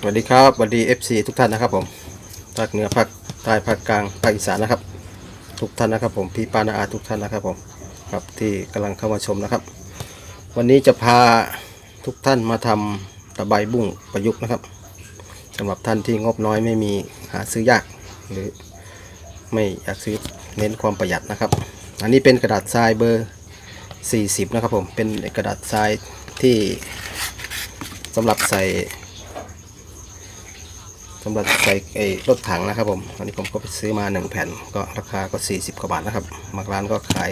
สวัสดีครับสวัสดี FC ทุกท่านนะครับผมภาคเหนือภาคใต้ภาคกลางภาคอีสานนะครับ ทุกท่านนะครับผมพี่ปานาอาทุกท่านนะครับผมครับที่กำลังเข้ามาชมนะครับ วันนี้จะพาทุกท่านมาทำตะไบบุ้งประยุกต์นะครับสำหรับท่านที่งบน้อยไม่มีหาซื้อยาก หรือไม่อยากซื้อเน้นความประหยัดนะครับ อันนี้เป็นกระดาษทรายเบอร์ 40 นะครับผมเป็นกระดาษทรายที่สำหรับใส่ สำหรับใส่ไอ้รถถังนะครับผมอันนี้ผมก็ไปซื้อมา 1 แผ่นก็ราคาก็ 40กว่าบาทนะครับบางร้านก็ขาย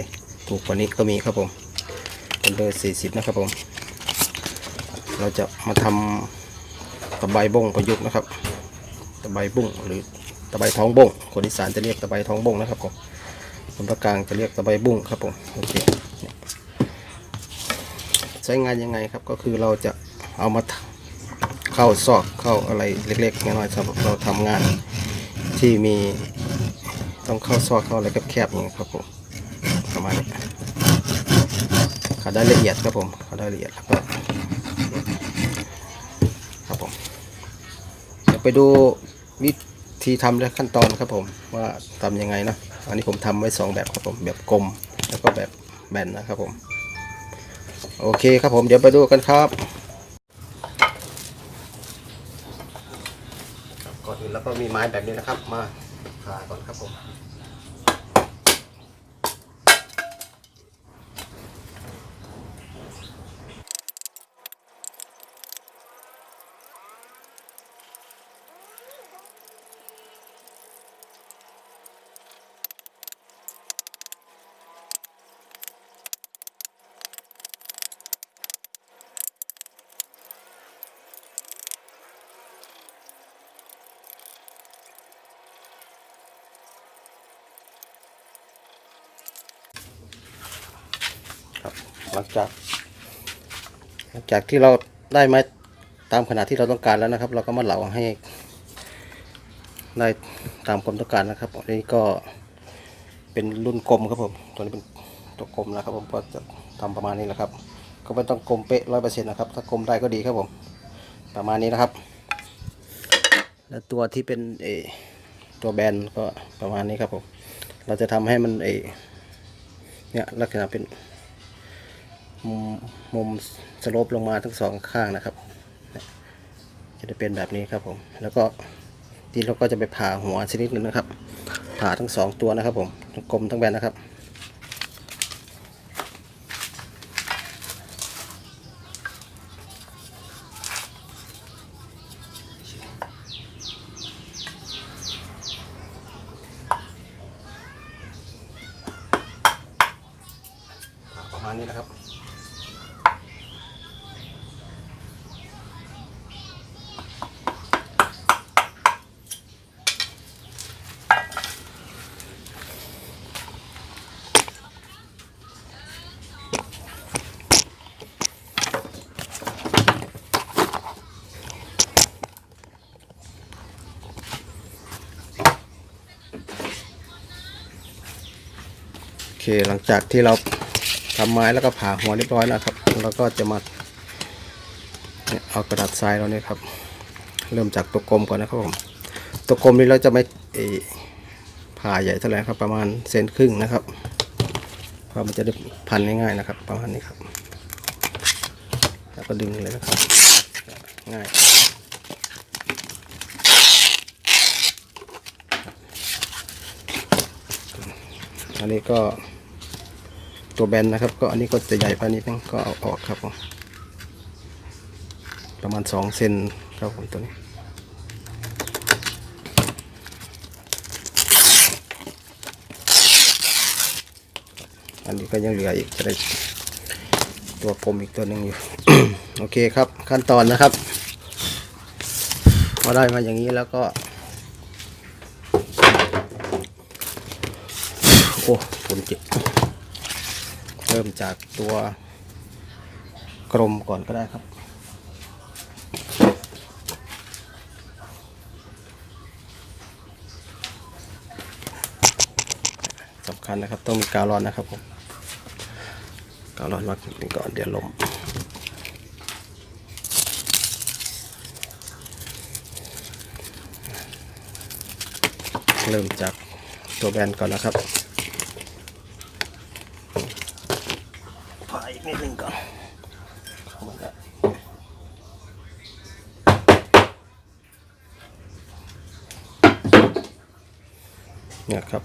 ถูกกว่านี้ก็มีครับผม เป็นเบอร์40 นะครับผม เราจะมาทำตะไบบ้งประยุกต์นะครับ ตะไบบุ้งหรือตะไบท้องบ้งคนอีสานจะเรียกตะไบท้องบ้งนะครับผมคนภาคกลางจะเรียกตะไบบุ้งครับผมโอเคใช้งานยังไงครับก็คือเราจะเอามา เข้าซอกเข้าอะไรเล็กๆน้อยๆสำหรับเราทำงานที่มีต้องเข้าซอกเข้าอะไรแคบๆอย่างนี้ครับผมประมาณนี้เขาได้ละเอียดครับผมเขาได้ละเอียดแล้วก็ครับผมเดี๋ยวไปดูวิธีทำและขั้นตอนครับผมว่าทำยังไงนะอันนี้ผมทำไว้สองแบบครับผมแบบกลมแล้วก็แบบแบนนะครับผมโอเคครับผมเดี๋ยวไปดูกันครับ ก่อนอื่น แล้วก็มีไม้แบบนี้นะครับ มาผ่าก่อนครับผม หลังจากหลังจากที่เราได้ไม้ตามขนาดที่เราต้องการแล้วนะครับ เราก็มาเหลาให้ได้ตามความต้องการนะครับอันนี้ก็เป็นรุ่นกลมครับผมตัวนี้เป็นตัวกลมนะครับผมก็จะทำประมาณนี้แหละครับ ก็ไม่ต้องกลมเป๊ะร้อยเปอร์เซ็นต์นะครับ ถ้ากลมได้ก็ดีครับผม ประมาณนี้นะครับ แล้วตัวที่เป็นเอตัวแบนก็ประมาณนี้ครับผม เราจะทำให้มันเอเนี่ยลักษณะเป็น มุมมุมสโลปลงมาทั้งสองข้างนะครับ จะได้เป็นแบบนี้ครับผม แล้วก็ทีเราก็จะไปผ่าหัวชนิดหนึ่งนะครับ ผ่าทั้งสองตัวนะครับผมทั้งกลมทั้งแบนนะครับประมาณนี้นะครับ เคหลังจากที่เราทำไม้แล้วก็ผ่าหัวเรียบร้อยแล้วครับเราก็จะมาเอากระดาษทรายเราเนี่ยครับ เริ่มจากตัวกลมก่อนนะครับผมตัวกลมนี้เราจะไม่ผ่าใหญ่เท่าไหร่ครับประมาณเซนครึ่งนะครับเพราะมันจะได้พันง่ายๆนะครับ ประมาณนี้ครับแล้วก็ดึงเลยนะครับง่ายอันนี้ก็ ตัวแบนนะครับ ก็อันนี้ก็จะใหญ่ไปนิดนึงก็เอาออกครับผมประมาณ 2 เซนครับผมตัวนี้อันนี้ก็ยังเหลืออีกจะได้ตัวกลมอีกตัวหนึ่งอยู่ โอเคครับขั้นตอนนะครับพอได้มาอย่างนี้แล้วก็ โอ้ฝนเจ็บ ริ่มจากตัวกลมก่อนก็ได้ครับ สำคัญนะครับต้องมีกาวร้อนนะครับผมกาวร้อนมาก่อนเดี๋ยวลมเริ่มจากตัวแบนก่อนนะครับ นิดนึงก่อนเข้ามาแล้วเนี่ยครับ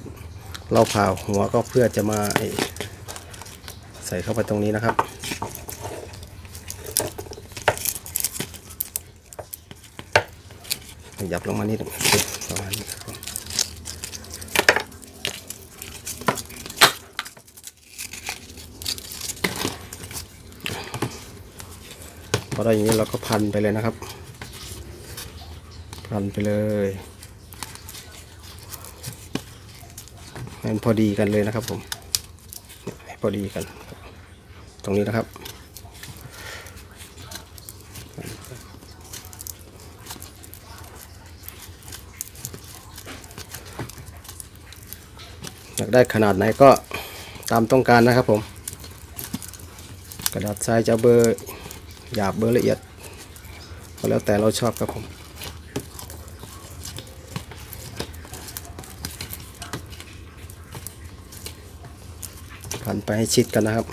เราผ่าหัวก็เพื่อจะมาใส่เข้าไปตรงนี้นะครับขยับลงมานิดหนึงประมาณนี้ครับผมพ อได้อย่างนี้เราก็พันไปเลยนะครับ พันไปเลยให้มันพอดีกันเลยนะครับผมให้พอดีกัน ตรงนี้นะครับอยากได้ขนาดไหนก็ตามต้องการนะครับผม กระดาษทรายจะเบอร์ หยาบเบอร์ละเอียดก็แล้วแต่เราชอบครับผมพันไปให้ชิดกันนะครับ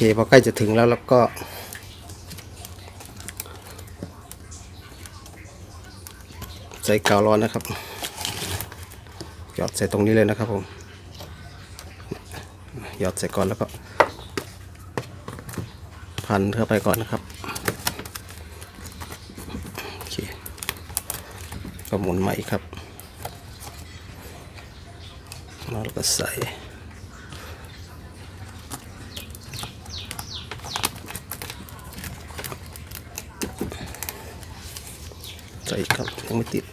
เคพอใกล้จะถึงแล้วแล้วก็ ใส่กาวร้อนนะครับหยอดใส่ตรงนี้เลยนะครับผมหยอดใส่ก่อนแล้วก็ พันเข้าไปก่อนนะครับโอเคก็หมุนมาอีกครับแล้วก็ใส่ ใส่ครับยังไม่ติด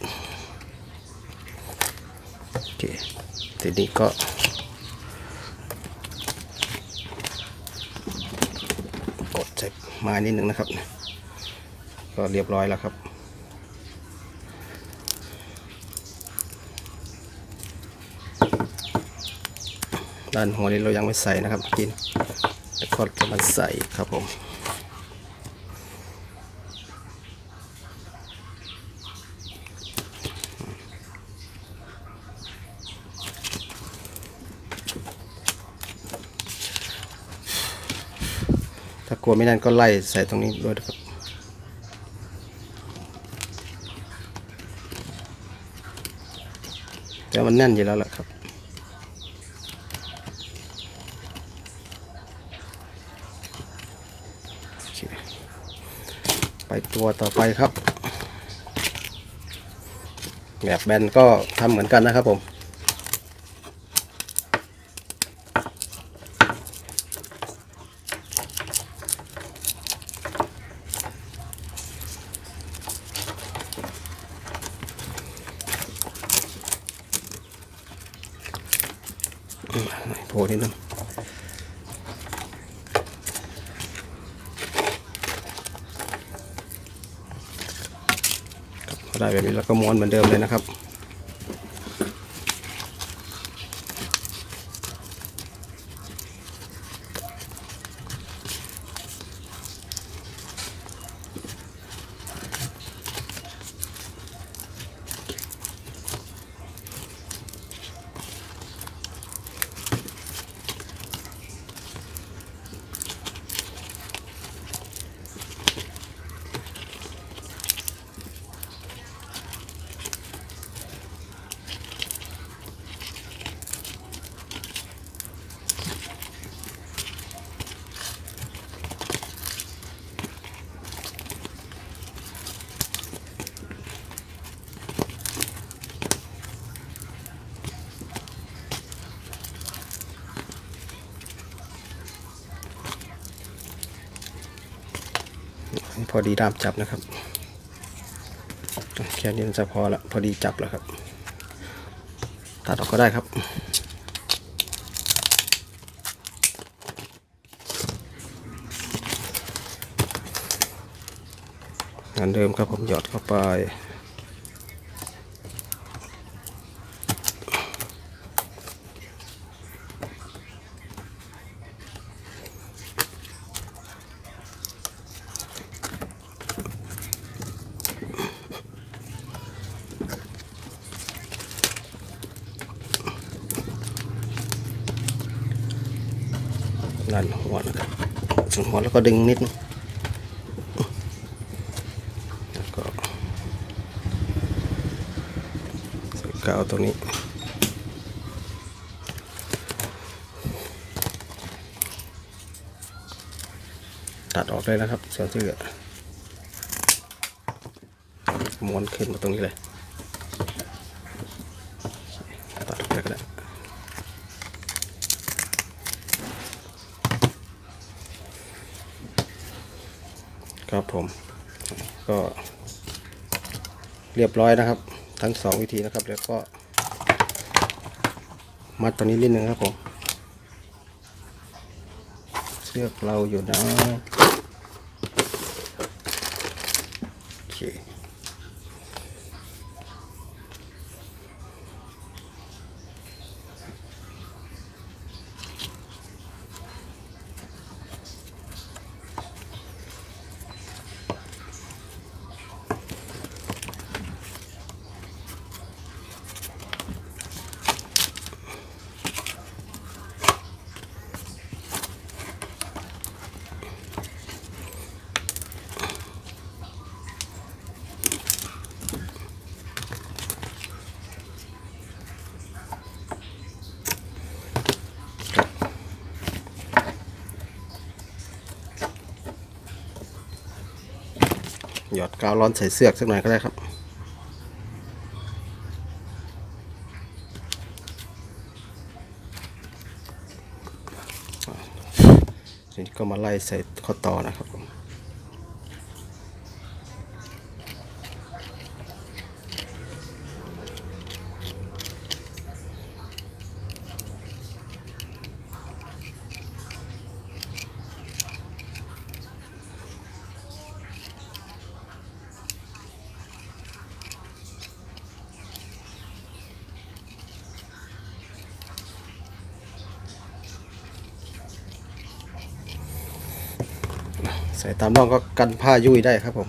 โอเคทีนี้ก็กดใส่มานิดนึงนะครับ ก็เรียบร้อยแล้วครับด้านหัวนี้เรายังไม่ใส่นะครับกินแล้วก็จะมาใส่ครับผม ลัวไม่นั่นก็ไล่ใส่ตรงนี้ด้วยครับแต่มันแน่นอยู่แล้วแหละครับไปตัวต่อไปครับแบบแบนก็ทำเหมือนกันนะครับผม โผล่นิดนึงครับพอได้แบบนี้แล้วก็ม้วนเหมือนเดิมเลยนะครับ โพ อดีด้ามจับนะครับแค่นี้จะพอละพอดีจับแล้วครับ ตัดออกก็ได้ครับ งานเดิมครับผมหยอดเข้าไป ดันหัวนะครับถึงหัวแล้วก็ดึงนิดนึงแล้วก็ใส่กาวตัวนี้ตัดออกเลยนะครับส่วนที่เหลือม้วนขึ้นมาตรงนี้เลยตัดออกเลยก็ได้ ครับผม ก็เรียบร้อยนะครับ ทั้งสองวิธีนะครับ แล้วก็มัดตัวนี้นิดนึงครับผมเชือกเราอยู่นะโอเค หยอดกาวร้อนใส่เสือกสักหน่อยก็ได้ครับทีนี้ก็มาไล่ใส่ข้อต่อนะครับผม ใส่ตามร่องก็กันผ้ายุ่ยได้ครับผม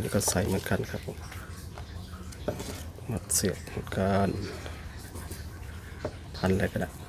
นี่ก็ใส่เหมือนกันครับผมมัดเสียบเหมือนกันพันอะไรก็ได้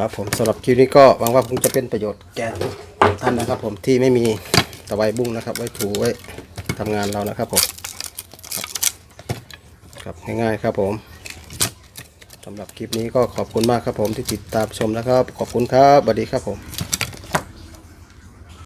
ครับผมสำหรับคลิปนี้ก็หวังว่าคงจะเป็นประโยชน์แก่ท่านนะครับ ผมที่ไม่มีตะไบบุ้งนะครับ ไว้ถูไว้ทำงานเรานะครับผมครับง่ายๆครับผมสำหรับคลิปนี้ก็ขอบคุณมากครับผมที่ติดตามชมนะครับ ขอบคุณครับสวัสดีครับผม